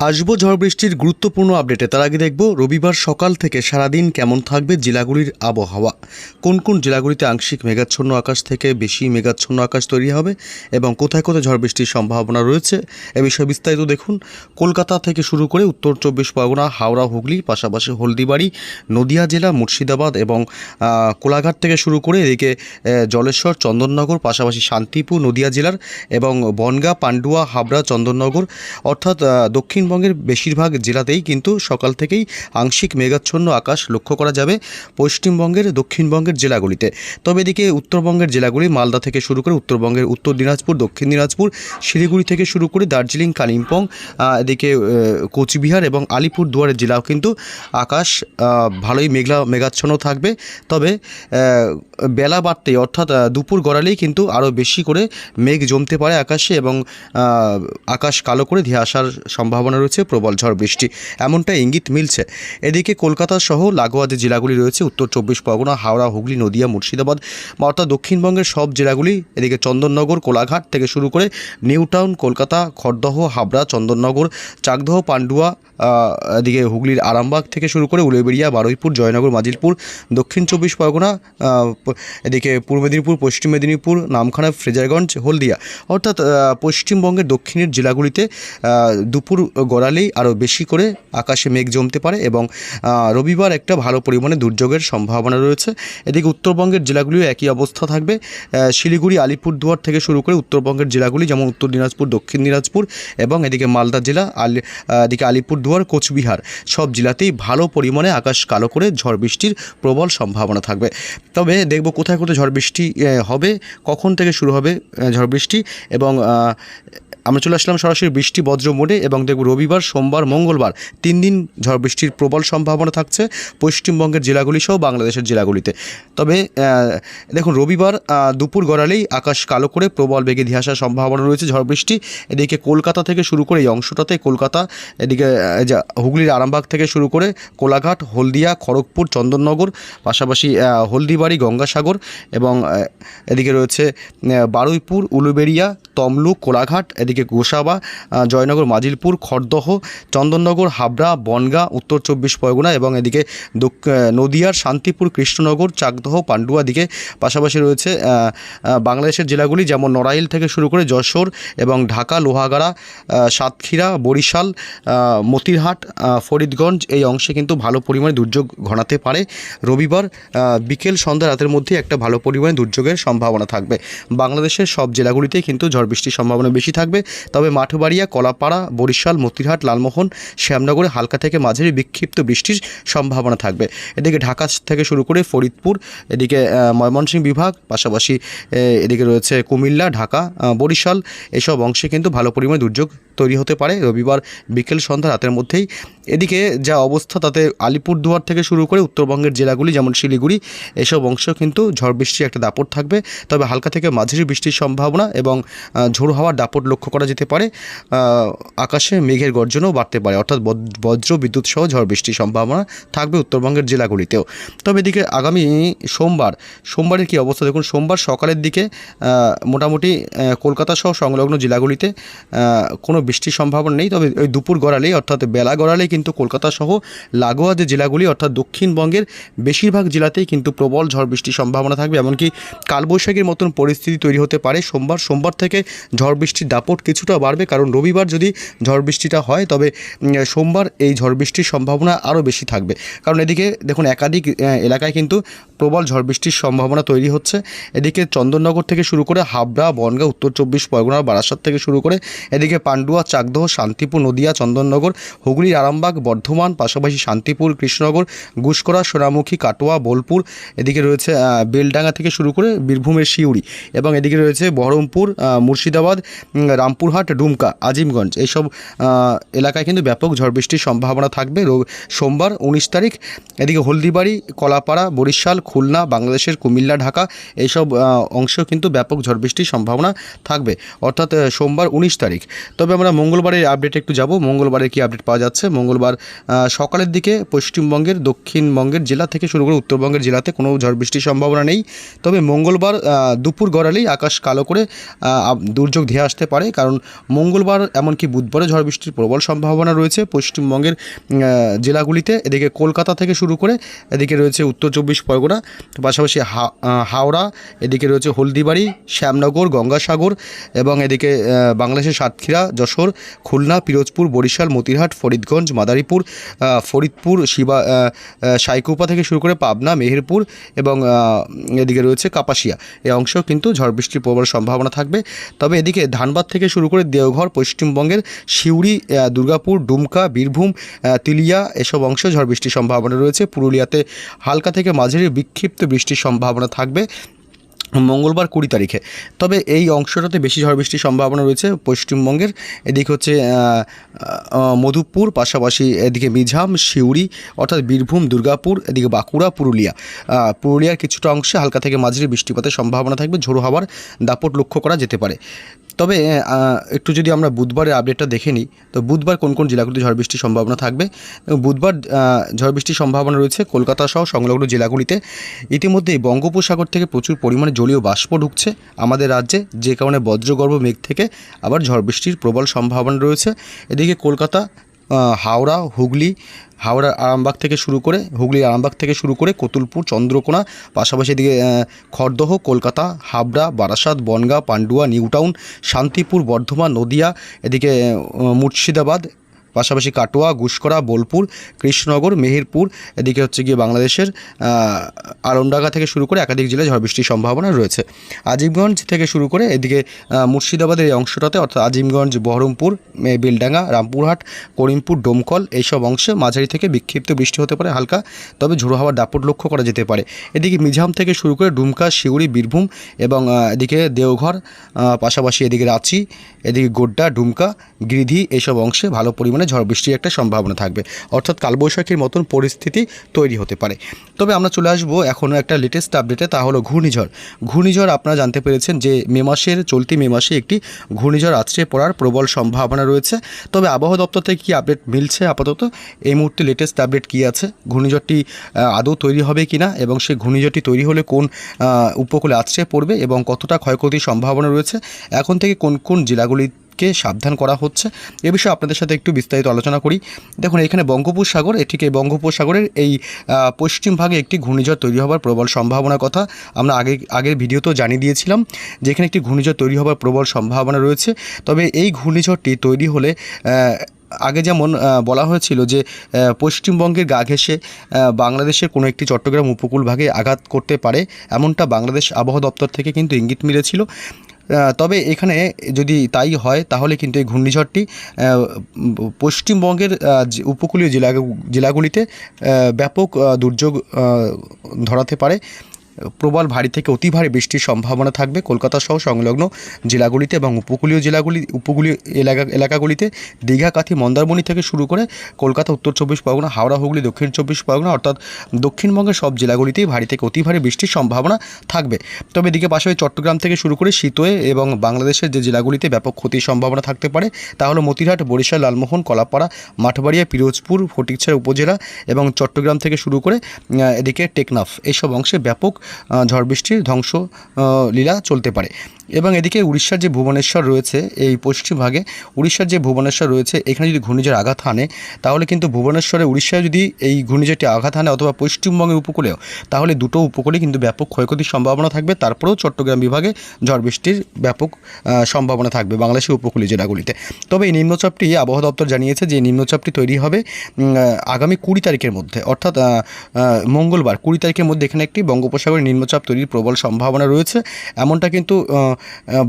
আসব ঝড় বৃষ্টির গুরুত্বপূর্ণ আপডেটে। তার আগে দেখব রবিবার সকাল থেকে সারাদিন কেমন থাকবে জেলাগুলির আবহাওয়া। কোন কোন জেলাগুলিতে আংশিক মেঘাচ্ছন্ন আকাশ থেকে বেশি মেঘাচ্ছন্ন আকাশ তৈরি হবে এবং কোথায় কোথায় ঝড় বৃষ্টির সম্ভাবনা রয়েছে এ বিষয়ে বিস্তারিত দেখুন। কলকাতা থেকে শুরু করে উত্তর চব্বিশ পরগনা হাওড়া হুগলি পাশাপাশি হলদিবাড়ি নদিয়া জেলা মুর্শিদাবাদ এবং কোলাঘাট থেকে শুরু করে এদিকে জলেশ্বর চন্দননগর পাশাপাশি শান্তিপুর নদিয়া জেলার এবং বনগা পান্ডুয়া হাবড়া চন্দননগর অর্থাৎ আহ, দক্ষিণবঙ্গের বেশিরভাগ জেলাতেই কিন্তু সকাল থেকেই আংশিক মেঘাচ্ছন্ন আকাশ লক্ষ্য করা যাবে পশ্চিমবঙ্গের, দক্ষিণবঙ্গের জেলাগুলিতে। তবে এদিকে উত্তরবঙ্গের জেলাগুলি, মালদা থেকে শুরু করে উত্তরবঙ্গের উত্তর দিনাজপুর, দক্ষিণ দিনাজপুর, শিলিগুড়ি থেকে শুরু করে দার্জিলিং, কালিম্পং এদিকে কোচবিহার এবং আলিপুর দুয়ারের জেলাও কিন্তু আকাশ ভালোই মেঘলা, মেঘাচ্ছন্ন থাকবে। তবে বেলা বাড়তেই অর্থাৎ দুপুর গড়ালেই কিন্তু আরও বেশি করে মেঘ জমতে পারে আকাশে এবং আকাশ কালো করে ধেয়ে আসার সম্ভাবনা রয়েছে প্রবল ঝড় বৃষ্টি। এমনটা ইঙ্গিত মিলছে। এদিকে কলকাতা সহ লাগোয়া যে জেলাগুলি রয়েছে, উত্তর চব্বিশ পরগনা, হাওড়া, হুগলি, নদিয়া, মুর্শিদাবাদ অর্থাৎ দক্ষিণবঙ্গের সব জেলাগুলি। এদিকে চন্দননগর, কোলাঘাট থেকে শুরু করে নিউ টাউন, কলকাতা, খড়দহ, হাবড়া, চন্দননগর, চাকদহ, পান্ডুয়া এদিকে হুগলির আরামবাগ থেকে শুরু করে উলুবেড়িয়া, বারুইপুর, জয়নগর, মাজিলপুর, দক্ষিণ চব্বিশ পরগনা এদিকে পূর্ব মেদিনীপুর, পশ্চিম মেদিনীপুর, নামখানা, ফ্রেজারগঞ্জ, হলদিয়া। অর্থাৎ পশ্চিমবঙ্গের দক্ষিণের জেলাগুলিতে দুপুর গড়ালেই আরও বেশি করে আকাশে মেঘ জমতে পারে এবং রবিবার একটা ভালো পরিমাণে দুর্যোগের সম্ভাবনা রয়েছে। এদিকে উত্তরবঙ্গের জেলাগুলিও একই অবস্থা থাকবে। শিলিগুড়ি, আলিপুরদুয়ার থেকে শুরু করে উত্তরবঙ্গের জেলাগুলি যেমন উত্তর দিনাজপুর, দক্ষিণ দিনাজপুর এবং এদিকে মালদা জেলা, আলি এদিকে আলিপুরদুয়ার, কোচবিহার সব জেলাতেই ভালো পরিমাণে আকাশ কালো করে ঝড় বৃষ্টির প্রবল সম্ভাবনা থাকবে। তবে দেখব কোথায় কোথায় ঝড় বৃষ্টি হবে, কখন থেকে শুরু হবে ঝড় বৃষ্টি এবং আমরা চলে আসলাম সরাসরি বৃষ্টি বজ্র মোডে এবং দেখব রবিবার, সোমবার, মঙ্গলবার তিন দিন ঝড় বৃষ্টির প্রবল সম্ভাবনা থাকছে পশ্চিমবঙ্গের জেলাগুলি সহ বাংলাদেশের জেলাগুলিতে। তবে দেখুন রবিবার দুপুর গড়ালেই আকাশ কালো করে প্রবল বেগে ধেয়ে আসার সম্ভাবনা রয়েছে ঝড় বৃষ্টি। এদিকে কলকাতা থেকে শুরু করে এই অংশটাতে কলকাতা, এদিকে হুগলির আরামবাগ থেকে শুরু করে কোলাঘাট, হলদিয়া, খড়গপুর, চন্দননগর, পাশাপাশি হলদিবাড়ি, গঙ্গাসাগর এবং এদিকে রয়েছে বারুইপুর, উলুবেড়িয়া তমলুক, কোলাঘাট, এদিকে গোসাবা জয়নগর, মাজিলপুর, খড়দহ, চন্দননগর, হাবড়া, বনগা, উত্তর চব্বিশ পরগনা এবং এদিকে দক- নদিয়ার শান্তিপুর, কৃষ্ণনগর, চাকদহ, পান্ডুয়া দিকে পাশাপাশি রয়েছে বাংলাদেশের জেলাগুলি যেমন নড়াইল থেকে শুরু করে যশোর এবং ঢাকা, লোহাগাড়া সাতক্ষীরা, বরিশাল মতিরহাট ফরিদগঞ্জ এই অংশে কিন্তু ভালো পরিমাণে দুর্যোগ ঘনাতে পারে। রবিবার বিকেল সন্ধ্যা রাতের মধ্যে একটা ভালো পরিমাণে দুর্যোগের সম্ভাবনা থাকবে। বাংলাদেশের সব জেলাগুলিতেই কিন্তু ঝড় বৃষ্টির সম্ভাবনা বেশি থাকবে। তবে মাঠবাড়িয়া, কলাপাড়া, বরিশাল, মতিরহাট, লালমোহন, শ্যামনগরে, হালকা থেকে মাঝারি বিক্ষিপ্ত বৃষ্টির সম্ভাবনা থাকবে। এদিকে ঢাকা থেকে শুরু করে ফরিদপুর, এদিকে ময়মনসিংহ বিভাগ, পাশাপাশি এদিকে রয়েছে কুমিল্লা, ঢাকা বরিশাল, এসব অংশে কিন্তু ভালো পরিমাণে দুর্যোগ তৈরি হতে পারে। রবিবার বিকেল সন্ধ্যা রাতের মধ্যেই। এদিকে যা অবস্থা, তাতে আলিপুরদুয়ার থেকে শুরু করে উত্তরবঙ্গের জেলাগুলি যেমন শিলিগুড়ি, এসব অংশ কিন্তু ঝড় বৃষ্টির একটা দাপট থাকবে। তবে হালকা থেকে মাঝারি বৃষ্টির সম্ভাবনা এবং ঝোড়ো হাওয়ার দাপট লক্ষ্য করা যেতে পারে। আকাশে মেঘের গর্জনও বাড়তে পারে। অর্থাৎ বজ- বজ্র বিদ্যুৎ সহ ঝড় বৃষ্টির সম্ভাবনা থাকবে উত্তরবঙ্গের জেলাগুলিতেও। তবে এদিকে আগামী সোমবার, সোমবারের কী অবস্থা? দেখুন, সোমবার সকালের দিকে মোটামুটি কলকাতা সহ সংলগ্ন জেলাগুলিতে কোনো বৃষ্টির সম্ভাবনা নেই, তবে ওই দুপুর গড়ালেই, অর্থাৎ বেলা গড়ালেই কিন্তু কলকাতা সহ লাগোয়া যে জেলাগুলি, অর্থাৎ দক্ষিণবঙ্গের বেশিরভাগ জেলাতেই কিন্তু প্রবল ঝড় বৃষ্টির সম্ভাবনা থাকবে। এমনকি কালবৈশাখীর মতন পরিস্থিতি তৈরি হতে পারে। সোমবার সোমবার থেকে ঝড় বৃষ্টির দাপট কিছুটা বাড়বে, কারণ রবিবার যদি ঝড় বৃষ্টিটা হয়, তবে সোমবার এই ঝড় বৃষ্টির সম্ভাবনা আরও বেশি থাকবে। কারণ এদিকে দেখুন, একাধিক এলাকায় কিন্তু প্রবল ঝড় বৃষ্টির সম্ভাবনা তৈরি হচ্ছে। এদিকে চন্দননগর থেকে শুরু করে হাবড়া, বনগাঁ, উত্তর চব্বিশ পরগনা বারাসাত থেকে শুরু করে এদিকে পান্ডুয়া চাকদহ, শান্তিপুর, নদিয়া, চন্দননগর হুগলির আরামবাগ, বর্ধমান, পাশাপাশি শান্তিপুর, কৃষ্ণনগর, গুসকরা, সোনামুখী, কাটোয়া, বোলপুর, এদিকে রয়েছে বেলডাঙ্গা থেকে শুরু করে বীরভূমের শিউড়ি এবং এদিকে রয়েছে বহরমপুর মুর্শিদাবাদ রামপুরহাট, ডুমকা, আজিমগঞ্জ। এইসব এলাকায় কিন্তু ব্যাপক ঝড় বৃষ্টির সম্ভাবনা থাকবে সোমবার উনিশ তারিখ। এদিকে হলদিবাড়ি, কলাপাড়া, বরিশাল, খুলনা, বাংলাদেশের কুমিল্লা, ঢাকা এইসব অংশেও কিন্তু ব্যাপক ঝড় বৃষ্টির সম্ভাবনা থাকবে। অর্থাৎ সোমবার উনিশ তারিখ। তবে আমরা মঙ্গলবারের আপডেটে একটু যাব। মঙ্গলবারে কি আপডেট পাওয়া যাচ্ছে? মঙ্গলবার সকালের দিকে পশ্চিমবঙ্গের, দক্ষিণবঙ্গের জেলা থেকে শুরু করে উত্তরবঙ্গের জেলাতে কোনো ঝড় বৃষ্টির সম্ভাবনা নেই। তবে মঙ্গলবার দুপুর গড়ালেই আকাশ কালো করে দুর্যোগ ধেয়ে আসতে পারে। কারণ মঙ্গলবার এমনকি বুধবারে ঝড় বৃষ্টির প্রবল সম্ভাবনা রয়েছে পশ্চিমবঙ্গের জেলাগুলিতে। এদিকে কলকাতা থেকে শুরু করে, এদিকে রয়েছে উত্তর চব্বিশ পরগনা, পাশাপাশি হাওড়া, এদিকে রয়েছে হলদিবাড়ি, শ্যামনগর, গঙ্গাসাগর এবং এদিকে বাংলাদেশের সাতক্ষীরা, যশোর খুলনা, পিরোজপুর, বরিশাল, মতিরহাট, ফরিদগঞ্জ, মাদারীপুর ফরিদপুর, শিবা সাইকুপা থেকে শুরু করে পাবনা, মেহেরপুর এবং এদিকে রয়েছে কাপাসিয়া। এই অংশেও কিন্তু ঝড় বৃষ্টির প্রবল সম্ভাবনা থাকবে। তবে এদিকে ধানবাদ থেকে শুরু করে দেওঘর, পশ্চিমবঙ্গের সিউড়ি দুর্গাপুর, ডুমকা, বীরভূম তিলিয়া এসব অংশে ঝড় বৃষ্টির সম্ভাবনা রয়েছে। পুরুলিয়াতে হালকা থেকে মাঝারি বিক্ষিপ্ত বৃষ্টির সম্ভাবনা থাকবে। মঙ্গলবার কুড়ি তারিখে। তবে এই অংশটাতে বেশি ঝড় বৃষ্টির সম্ভাবনা রয়েছে পশ্চিমবঙ্গের। এদিকে হচ্ছে মধুপুর, পাশাপাশি এদিকে মিঝাম সিউড়ি, অর্থাৎ বীরভূম, দুর্গাপুর, এদিকে বাঁকুড়া, পুরুলিয়া। পুরুলিয়ার কিছুটা অংশে হালকা থেকে মাঝারি বৃষ্টিপাতের সম্ভাবনা থাকবে। ঝোড়ো হওয়ার দাপট লক্ষ্য করা যেতে পারে। তবে একটু যদি আমরা বুধবারের আপডেটটা দেখে নিই, তো বুধবার কোন কোন জেলাগুলিতে ঝড় বৃষ্টির সম্ভাবনা থাকবে? বুধবার ঝড় বৃষ্টির সম্ভাবনা রয়েছে কলকাতা সহ সংলগ্ন জেলাগুলিতে। ইতিমধ্যে বঙ্গোপসাগর থেকে প্রচুর পরিমাণে জলীয় বাষ্প ঢুকছে আমাদের রাজ্যে, যে কারণে বজ্রগর্ভ মেঘ থেকে আবার ঝড় বৃষ্টির প্রবল সম্ভাবনা রয়েছে। এদিকে কলকাতা হাওড়া হুগলি হাওড়ার আরামবাগ থেকে শুরু করে হুগলির আরামবাগ থেকে শুরু করে কতুলপুর চন্দ্রকোনা পাশাপাশি আহ, খড়দহ কলকাতা হাবড়া বারাসাত বনগাঁ পান্ডুয়া নিউটাউন শান্তিপুর বর্ধমান নদিয়া এদিকে মুর্শিদাবাদ পাশাপাশি কাটোয়া গুসকরা বোলপুর কৃষ্ণনগর মেহেরপুর এদিকে হচ্ছে গিয়ে বাংলাদেশের আহ, আলমডাঙ্গা থেকে শুরু করে একাধিক জেলায় ঝড় বৃষ্টির সম্ভাবনা রয়েছে। আজিমগঞ্জ থেকে শুরু করে এদিকে মুর্শিদাবাদের এই অংশটাতে অর্থাৎ আজিমগঞ্জ বহরমপুর বেলডাঙ্গা রামপুরহাট করিমপুর ডোমকল এইসব অংশে মাঝারি থেকে বিক্ষিপ্ত বৃষ্টি হতে পারে হালকা তবে ঝোড়ো হাওয়ার দাপট লক্ষ্য করা যেতে পারে। এদিকে মিঝাম থেকে শুরু করে ডুমকা শিউড়ি বীরভূম এবং এদিকে দেওঘর পাশাপাশি এদিকে রাঁচি এদিকে গোড্ডা ডুমকা গিরিধি এইসব অংশে ভালো পরিমাণে ঝড় বৃষ্টির একটা সম্ভাবনা থাকবে। অর্থাৎ কালবৈশাখীর মতন পরিস্থিতি তৈরি হতে পারে। তবে আমরা চলে আসব এখনও একটা লেটেস্ট আপডেটে তা হলো ঘূর্ণিঝড়। ঘূর্ণিঝড় আপনারা জানতে পেরেছেন যে মে মাসের, চলতি মে মাসে একটি ঘূর্ণিঝড় আছড়ে পড়ার প্রবল সম্ভাবনা রয়েছে। তবে আবহাওয়া দপ্তর থেকে কী আপডেট মিলছে আপাতত? এই মুহূর্তে লেটেস্ট আপডেট কী আছে? ঘূর্ণিঝড়টি আদৌ তৈরি হবে কি না এবং সেই ঘূর্ণিঝড়টি তৈরি হলে কোন উপকূলে আছড়ে পড়বে এবং কতটা ক্ষয়ক্ষতির সম্ভাবনা রয়েছে? এখন থেকে কোন কোন জেলাগুলি কে সাবধান করা হচ্ছে? এ বিষয়ে আপনাদের সাথে একটু বিস্তারিত আলোচনা করি। দেখুন, এখানে বঙ্গোপসাগর, এটিকে বঙ্গোপসাগরের এই পশ্চিম ভাগে একটি ঘূর্ণিঝড় তৈরি হওয়ার প্রবল সম্ভাবনার কথা আমরা আগে, আগের ভিডিওতেও জানিয়ে দিয়েছিলাম যে এখানে একটি ঘূর্ণিঝড় তৈরি হওয়ার প্রবল সম্ভাবনা রয়েছে। তবে এই ঘূর্ণিঝড়টি তৈরি হলে আগে যেমন বলা হয়েছিল যে পশ্চিমবঙ্গের গা ঘেঁষে বাংলাদেশের কোনো একটি চট্টগ্রাম উপকূল ভাগে আঘাত করতে পারে, এমনটা বাংলাদেশ আবহাওয়া দপ্তর থেকে কিন্তু ইঙ্গিত মিলেছিল। তবে এখানে যদি তাই হয়, তাহলে কিন্তু এই ঘূর্ণিঝড়টি পশ্চিমবঙ্গের উপকূলীয় জেলা জেলাগুলিতে ব্যাপক দুর্যোগ ধরাতে পারে। প্রবল ভারী থেকে অতি ভারী বৃষ্টির সম্ভাবনা থাকবে। কলকাতা সহ সংলগ্ন জেলাগুলিতে এবং উপকূলীয় জেলাগুলি, উপকূলীয় এলাকা, এলাকাগুলিতে দীঘা, কাথি, মন্দারমণি থেকে শুরু করে কলকাতা, উত্তর চব্বিশ পরগনা, হাওড়া, হুগলি, দক্ষিণ চব্বিশ পরগনা অর্থাৎ দক্ষিণবঙ্গের সব জেলাগুলিতেই ভারী থেকে অতি ভারী বৃষ্টির সম্ভাবনা থাকবে। তবে এদিকে পাশাপাশি চট্টগ্রাম থেকে শুরু করে শীতয়ে এবং বাংলাদেশের যে জেলাগুলিতে ব্যাপক ক্ষতির সম্ভাবনা থাকতে পারে তা হলো মতিরহাট, বরিশাল, লালমোহন, কলাপাড়া, মাঠবাড়িয়া, পিরোজপুর, ফটিকছড়া উপজেলা এবং চট্টগ্রাম থেকে শুরু করে এদিকে টেকনাফ। এইসব অংশে ব্যাপক ঝড় বৃষ্টির ধ্বংস লীলা চলতে পারে। এবং এদিকে উড়িষ্যার যে ভুবনেশ্বর রয়েছে, এই পশ্চিমভাগে উড়িষ্যার যে ভুবনেশ্বর রয়েছে, এখানে যদি ঘূর্ণিঝড় আঘাত হানে, তাহলে কিন্তু ভুবনেশ্বরে উড়িষ্যায় যদি এই ঘূর্ণিঝড়টি আঘাত হানে অথবা পশ্চিমবঙ্গের উপকূলেও, তাহলে দুটো উপকূলে কিন্তু ব্যাপক ক্ষয়ক্ষতির সম্ভাবনা থাকবে। তারপরেও চট্টগ্রাম বিভাগে ঝড় বৃষ্টির ব্যাপক সম্ভাবনা থাকবে বাংলাদেশের উপকূলীয় জেলাগুলিতে। তবে এই নিম্নচাপটি আবহাওয়া দপ্তর জানিয়েছে যে নিম্নচাপটি তৈরি হবে আগামী কুড়ি তারিখের মধ্যে, অর্থাৎ মঙ্গলবার, কুড়ি তারিখের মধ্যে এখানে একটি বঙ্গোপসাগরের নিম্নচাপ তৈরির প্রবল সম্ভাবনা রয়েছে। এমনটা কিন্তু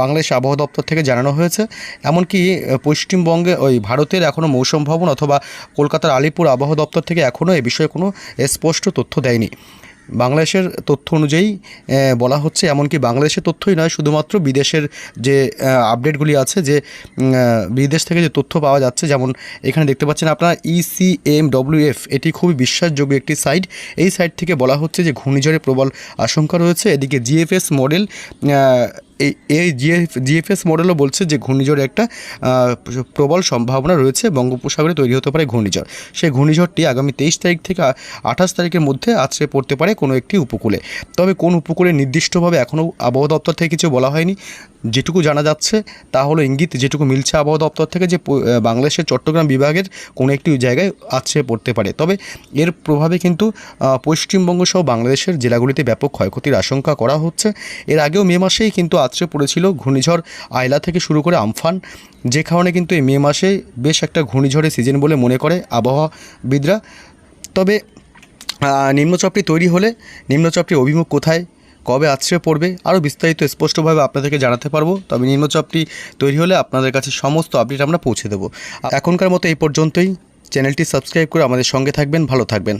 বাংলাদেশ আবহাওয়া দপ্তর থেকে জানানো হয়েছে। এমনকি পশ্চিমবঙ্গে ওই ভারতের এখনও মৌসুম ভবন অথবা কলকাতার আলিপুর আবহাওয়া দপ্তর থেকে এখনও এ বিষয়ে কোনো স্পষ্ট তথ্য দেয়নি। বাংলাদেশের তথ্য অনুযায়ী বলা হচ্ছে এমনকি বাংলাদেশের তথ্যই নয়, শুধুমাত্র বিদেশের যে আপডেটগুলি আছে, যে বিদেশ থেকে যে তথ্য পাওয়া যাচ্ছে, যেমন এখানে দেখতে পাচ্ছেন আপনারা E ইসিএম ডব্লিউএফ এটি খুবই বিশ্বাসযোগ্য একটি সাইট। এই সাইট থেকে বলা হচ্ছে যে ঘূর্ণিঝড়ের প্রবল আশঙ্কা রয়েছে। এদিকে জিএফএস মডেল এই জিএফ জিএফএস মডেলও বলছে যে ঘূর্ণিঝড় একটা প্রবল সম্ভাবনা রয়েছে, বঙ্গোপসাগরে তৈরি হতে পারে ঘূর্ণিঝড়। সেই ঘূর্ণিঝড়টি আগামী তেইশ তারিখ থেকে আঠাশ তারিখের মধ্যে আছড়ে পড়তে পারে কোনো একটি উপকূলে। তবে কোন উপকূলে নির্দিষ্টভাবে এখনও আবহাওয়া দপ্তর থেকে কিছু বলা হয়নি। যেটুকু জানা যাচ্ছে, তা হলো ইঙ্গিত যেটুকু মিলছে আবহাওয়া দপ্তর থেকে যে বাংলাদেশের চট্টগ্রাম বিভাগের কোনো একটি জায়গায় আছড়ে পড়তে পারে। তবে এর প্রভাবে কিন্তু পশ্চিমবঙ্গ সহ বাংলাদেশের জেলাগুলিতে ব্যাপক ক্ষয়ক্ষতির আশঙ্কা করা হচ্ছে। এর আগেও মে মাসেই কিন্তু আছড়ে পড়েছিল ঘূর্ণিঝড় আয়লা থেকে শুরু করে আমফান, যে কারণে কিন্তু এই মে মাসে বেশ একটা ঘূর্ণিঝড়ের সিজন বলে মনে করে আবহাওয়াবিদরা। তবে নিম্নচাপটি তৈরি হলে, নিম্নচাপটি অভিমুখ কোথায়? কবে আছড়ে পড়বে, আরও বিস্তারিত স্পষ্টভাবে আপনাদেরকে জানাতে পারব। তবে নিম্নচাপটি তৈরি হলে আপনাদের কাছে সমস্ত আপডেট আমরা পৌঁছে দেবো। এখনকার মতো এই পর্যন্তই। চ্যানেলটি সাবস্ক্রাইব করে আমাদের সঙ্গে থাকবেন, ভালো থাকবেন।